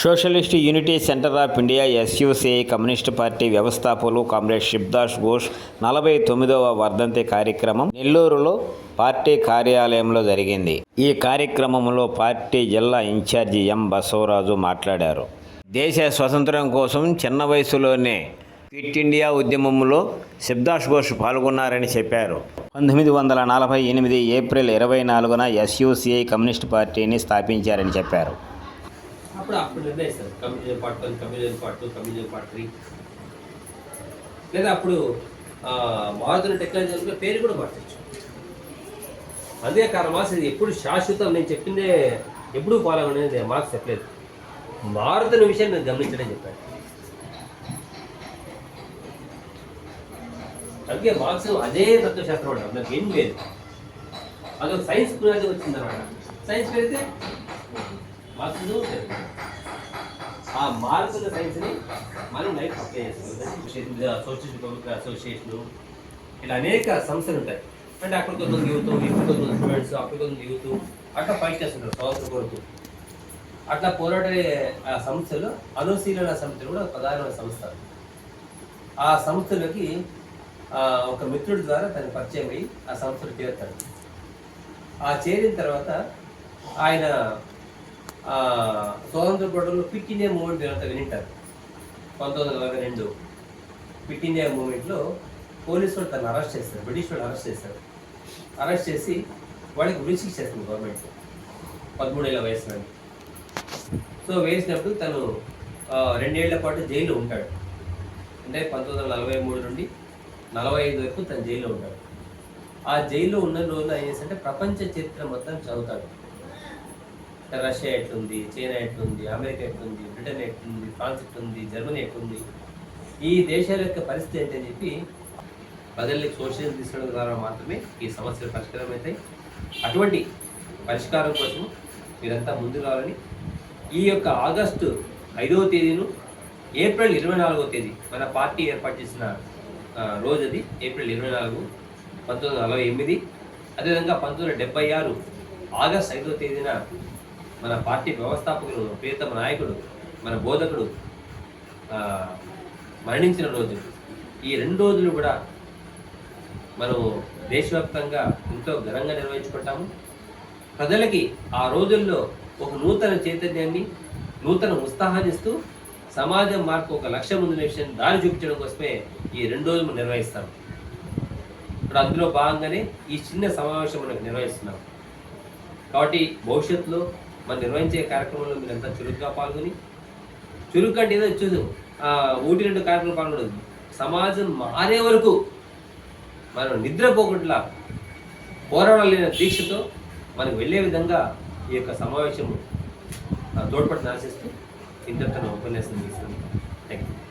Socialist Unity Centre of India SUCI Communist Party వ్యవస్థాపకులు comrade Shibdas Ghosh నలభై తొమ్మిదవ వర్ధంతి కార్యక్రమం నెల్లూరులో పార్టీ కార్యాలయంలో జరిగింది. ఈ కార్యక్రమంలో పార్టీ జిల్లా ఇన్ఛార్జి ఎం బసవరాజు మాట్లాడారు. దేశ స్వతంత్రం కోసం చిన్న వయసులోనే క్విట్ ఇండియా ఉద్యమంలో శిబ్దాష్ ఘోష్ పాల్గొన్నారని చెప్పారు. పంతొమ్మిది వందల నలభై ఎనిమిది ఏప్రిల్ ఇరవై నాలుగున ఎస్యుసిఐ కమ్యూనిస్ట్ పార్టీని స్థాపించారని చెప్పారు. అప్పుడు అప్పుడు నిర్ణయిస్తారు. Communism part one communism part two communism part three. లేదా అప్పుడు మారుతున్న టెక్నాలజీ పేరు కూడా మార్చచ్చు. అదే కారణం ఇది ఎప్పుడు శాశ్వతం. నేను చెప్పిందే ఎప్పుడు ఫాలో అనేది మార్క్స్ చెప్పలేదు. మారుతున్న విషయం నేను గమనించడం చెప్పాను. అందుకే మార్క్స్ అదే తత్వశాస్త్రం అంటారు. నాకు ఏం లేదు. అదొక సైన్స్ పునాది వచ్చిందన్నమాట సైన్స్ పెడితే మార్క్స్ ఆ మారుతున్న సైన్స్ని మనం లైఫ్ అప్లై చేస్తాం. సోషల్ రిపబ్లిక్ అసోసియేషన్ ఇలా అనేక సంస్థలు ఉంటాయి. అంటే అక్కడ కొంతమంది యూత్ ఇక్కడ కొంతమంది స్టూడెంట్స్ అక్కడ కొంతమంది యూత్ అట్లా ఫైట్ చేస్తుంటారు స్వాతంత్ర కొరకు అట్లా పోరాడే ఆ సంస్థలు అనుశీలన సంస్థలు కూడా ప్రధానమైన సంస్థ ఆ సంస్థలకి ఒక మిత్రుడి ద్వారా తను పరిచయం అయ్యి ఆ సంస్థలు చేరుతాడు ఆ చేరిన తర్వాత ఆయన స్వాతంత్ర పోరాటంలో క్విట్ ఇండియా మూవ్మెంట్ అంతా వినింటారు పంతొమ్మిది వందల నలభై రెండు క్విట్ ఇండియా మూమెంట్లో పోలీసు వాళ్ళు తను అరెస్ట్ చేస్తారు బ్రిటిష్ వాళ్ళు అరెస్ట్ చేస్తారు అరెస్ట్ చేసి వాడికి ఉరిశిక్ష చేస్తుంది గవర్నమెంట్ పదమూడేళ్ళ వయసులో సో వేసినప్పుడు తను రెండేళ్ళ పాటు జైల్లో ఉంటాడు. అంటే పంతొమ్మిది వందల నలభై మూడు నుండి నలభై ఐదు వరకు తను జైల్లో ఉంటాడు. ఆ జైల్లో ఉన్న రోజున ఏం ప్రపంచ చరిత్ర మొత్తం చదువుతాడు. రష్యా ఎట్లుంది చైనా ఎట్లుంది అమెరికా ఎట్లుంది బ్రిటన్ ఎట్లుంది ఫ్రాన్స్ ఎట్లుంది జర్మనీ ఎట్లుంది ఈ దేశాల యొక్క పరిస్థితి ఏంటని చెప్పి ప్రజల్ని సోషల్ తీసుకోవడం ద్వారా మాత్రమే ఈ సమస్యలు పరిష్కారం అవుతాయి. అటువంటి పరిష్కారం కోసం మీరంతా ముందు రావాలని ఈ యొక్క ఆగస్టు ఐదవ తేదీను ఏప్రిల్ ఇరవై నాలుగవ తేదీ మన పార్టీ ఏర్పాటు చేసిన రోజు అది ఏప్రిల్ ఇరవై నాలుగు పంతొమ్మిది వందల నలభై ఎనిమిది. అదేవిధంగా పంతొమ్మిది వందల డెబ్బై ఆరు ఆగస్ట్ ఐదవ తేదీన మన పార్టీ వ్యవస్థాపకుడు ప్రియతమ నాయకుడు మన బోధకుడు మరణించిన రోజు. ఈ రెండు రోజులు కూడా మనం దేశవ్యాప్తంగా ఎంతో ఘనంగా నిర్వహించుకుంటాము. ప్రజలకి ఆ రోజుల్లో ఒక నూతన చైతన్యాన్ని నూతన ఉత్సాహాన్ని ఇస్తూ సమాజం మార్పు ఒక లక్ష్యం ఉందనే విషయం దారి చూపించడం కోసమే ఈ రెండు రోజులు నిర్వహిస్తాం. ఇప్పుడు అందులో భాగంగానే ఈ చిన్న సమావేశం మనం నిర్వహిస్తున్నాం. కాబట్టి భవిష్యత్తులో మనం నిర్వహించే కార్యక్రమంలో మీరంతా చురుగ్గా పాల్గొని చురుగ్గా అంటే ఏదో చూదు ఊటి రెండు కార్యక్రమం పాల్గొనదు సమాజం మారే వరకు మనం నిద్రపోకుండా పోరాడలేని దీక్షతో మనకు వెళ్ళే విధంగా ఈ యొక్క సమావేశము తోడ్పడిని ఆశిస్తూ ఇంతటితో ఉపన్యాసం తీసుకున్నాను థ్యాంక్ యూ